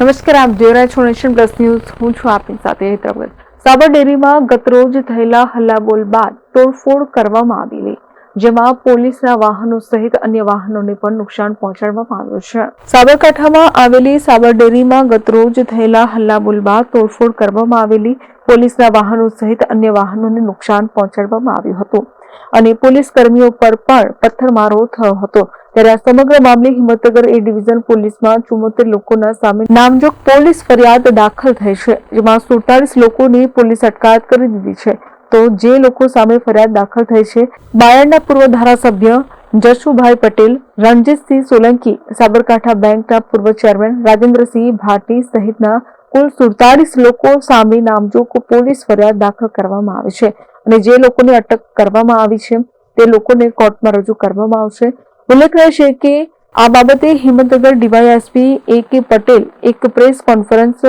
નમસ્કાર, આપ જોઈ રહ્યા છો નેશન પ્લસ ન્યૂઝ. હું છું આપની સાથે હેતલ ભગત. સાબર ડેરીમાં ગતરોજ થયેલા હલ્લાબોલ બાદ તોડફોડ કરવામાં આવેલી જેમાં પોલીસના વાહનો સહિત અન્ય વાહનોને પણ નુકસાન પહોંચાડવામાં આવ્યું છે. સાબરકાંઠામાં આવેલી સાબર ડેરીમાં ગતરોજ થયેલા હલ્લાબોલ બાદ તોડફોડ કરવામાં આવેલી પોલીસના વાહનો સહિત અન્ય વાહનોને નુકસાન પહોંચાડવામાં આવ્યું હતું. અને પોલીસ કર્મીઓ પર પણ પથ્થરમારો થયો હતો. ત્યારે આ સમગ્ર મામલે હિંમતનગર એ ડિવિઝન પોલીસમાં ચુમ્મોતેર લોકોના સામે નામજોગ પોલીસ ફરિયાદ દાખલ થઈ છે, જેમાં સુડતાલીસ લોકોની પોલીસ અટકાયત કરી દીધી છે. તો જે લોકો સામે ફરિયાદ દાખલ થઈ છે, બાયડના પૂર્વ ધારાસભ્ય જશુભાઈ પટેલ, રણજીતસિંહ સોલંકી, સાબરકાંઠા બેંકના પૂર્વ ચેરમેન રાજેન્દ્રસિંહ ભાટી સહિતના કુલ સુડતાલીસ લોકો સામે નામજોગ પોલીસ ફરિયાદ દાખલ કરવામાં આવી છે. અને જે લોકોને અટક કરવામાં આવી છે, તે લોકોને કોર્ટમાં રજૂ કરવામાં આવશે. ઉલ્લેખનીય છે કે આ બાબતે હિંમતનગર ડીવાયએસપી એ કે પટેલ એક પ્રેસ કોન્ફરન્સ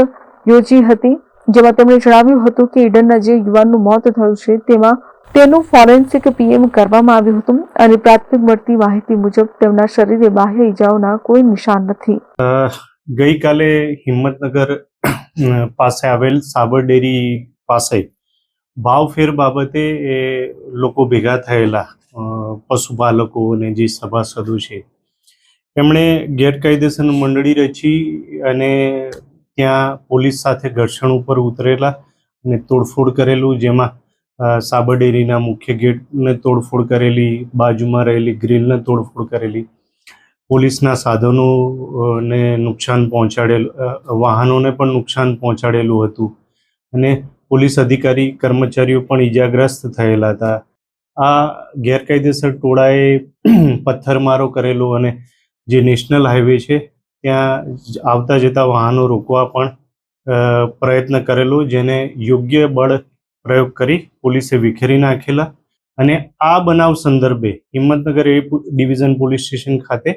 યોજી હતી, જેમાં તેમણે જણાવ્યું હતું કે ઈડનના જે યુવાનનું મોત થયું છે, તેમાં તેનું ફોરેન્સિક પીએમ કરવામાં આવ્યું હતું અને પ્રાથમિક મળતી માહિતી મુજબ તેમના શરીરે બાહ્ય ઈજાઓના કોઈ નિશાન નથી. ગઈકાલે હિંમતનગર પાસે આવેલ સાબર ડેરી પાસે ભાવફેર બાબતે એ લોકો ભેગા થયેલા પશુપાલકોને જે સભાસદો છે, એમણે ગેરકાયદેસર મંડળી રચી અને ત્યાં પોલીસ સાથે ઘર્ષણ ઉપર ઉતરેલા અને તોડફોડ કરેલું, જેમાં સાબરડેરીના મુખ્ય ગેટને તોડફોડ કરેલી, બાજુમાં રહેલી ગ્રીલને તોડફોડ કરેલી, પોલીસના સાધનોને નુકસાન પહોંચાડેલું વાહનોને પણ નુકસાન પહોંચાડેલું હતું. અને પોલીસ અધિકારી, કર્મચારીઓ પણ ઈજાગ્રસ્ત થયેલા હતા. આ ગેરકાયદેસર ટોળાએ પથ્થરમારો કરેલો અને જે નેશનલ હાઈવે છે, ત્યાં આવતા જતા વાહનો રોકવા પણ પ્રયત્ન કરેલો, જેને યોગ્ય બળ પ્રયોગ કરી પોલીસે વિખેરી નાખેલા. અને આ બનાવ સંદર્ભે Himmatnagar A division police station ખાતે,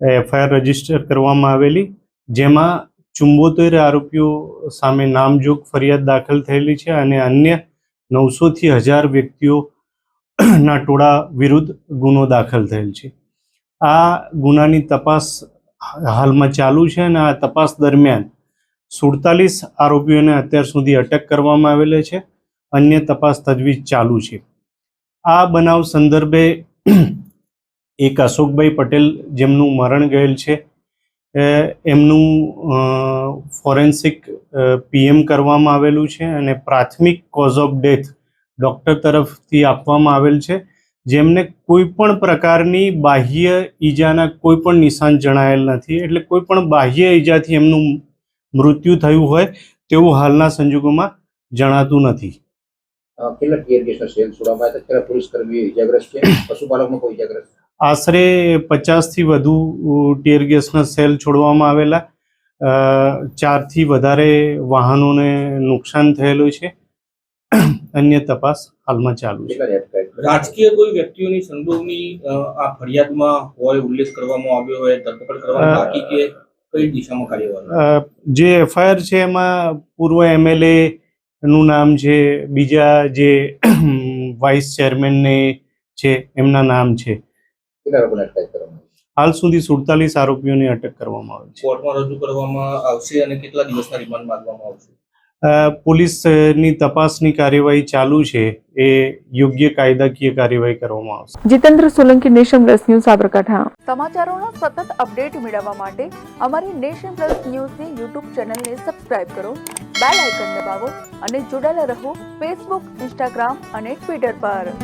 એફઆઈઆર રજિસ્ટર કરવામાં આવેલી, જેમાં ચુંબોતેર આરોપીઓ સામે નામજોગ ફરિયાદ દાખલ થયેલી છે અને અન્ય નવસોથી હજાર વ્યક્તિઓના ટોળા વિરુદ્ધ ગુનો દાખલ થયેલ છે. આ ગુનાની તપાસ હાલમાં ચાલુ છે અને આ તપાસ દરમિયાન સુડતાલીસ આરોપીઓને અત્યાર સુધી અટક કરવામાં આવેલી છે. અન્ય તપાસ તજવીજ ચાલુ છે. આ બનાવ સંદર્ભે એક અશોકભાઈ પટેલ જેમનું મરણ ગયેલ છે. એમનું ફોરેન્સિક પીએમ કરવામાં આવેલું છે અને પ્રાથમિક કોઝ ઓફ ડેથ ડૉક્ટર તરફથી આપવામાં આવેલ છે, જેમને કોઈ પણ પ્રકારની બાહ્ય ઈજાના કોઈ પણ નિશાન જણાયેલ નથી, એટલે કોઈ પણ બાહ્ય ઈજાથી એમનું મૃત્યુ થયું હોય તેવું હાલના સંજોગોમાં જણાતું નથી. કેટલા ઇજાગ્રસ્ત છે? પશુપાલકમાં કોઈ ઇજાગ્રસ્ત આશરે પચાસથી વધુ ટીયર ગેસના સેલ છોડવામાં આવેલા. અ, ચારથી વધારે વાહનોને નુકસાન થયેલું છે. અન્ય તપાસ હાલમાં ચાલુ છે. રાજકીય કોઈ વ્યક્તિઓની સંડોવણી આ ફરિયાદમાં હોય ઉલ્લેખ કરવામાં આવ્યો હોય ધરપકડ કરવામાં બાકી કે કઈ દિશામાં કાર્યવાહી? અ, જે એફઆઈઆર છે એમાં પૂર્વ એમએલએ નું નામ છે બીજા જે વાઇસ ચેરમેન ને છે એમના નામ છે. કેટલા લોકોને અટકાયત કરવામાં આવી? હાલ સુધી સુડતાલીસ આરોપીઓની અટક કરવામાં આવી છે. કોર્ટમાં રજૂ કરવામાં આવશે અને કેટલા દિવસના રિમાન્ડ માંગવામાં આવશે? પોલીસની તપાસની કાર્યવાહી ચાલુ છે. એ યોગ્ય કાયદાકીય કાર્યવાહી કરવામાં આવશે. Jitendra Solanki Nation Plus News Sabarkantha. સમાચારોનો સતત અપડેટ મેળવવા માટે અમારી નેશન પ્લસ ન્યૂઝની યુટ્યુબ ચેનલને સબસ્ક્રાઇબ કરો બેલ આઇકન દબાવો અને જોડાયેલા રહો ફેસબુક ઇન્સ્ટાગ્રામ અને ટ્વિટર પર.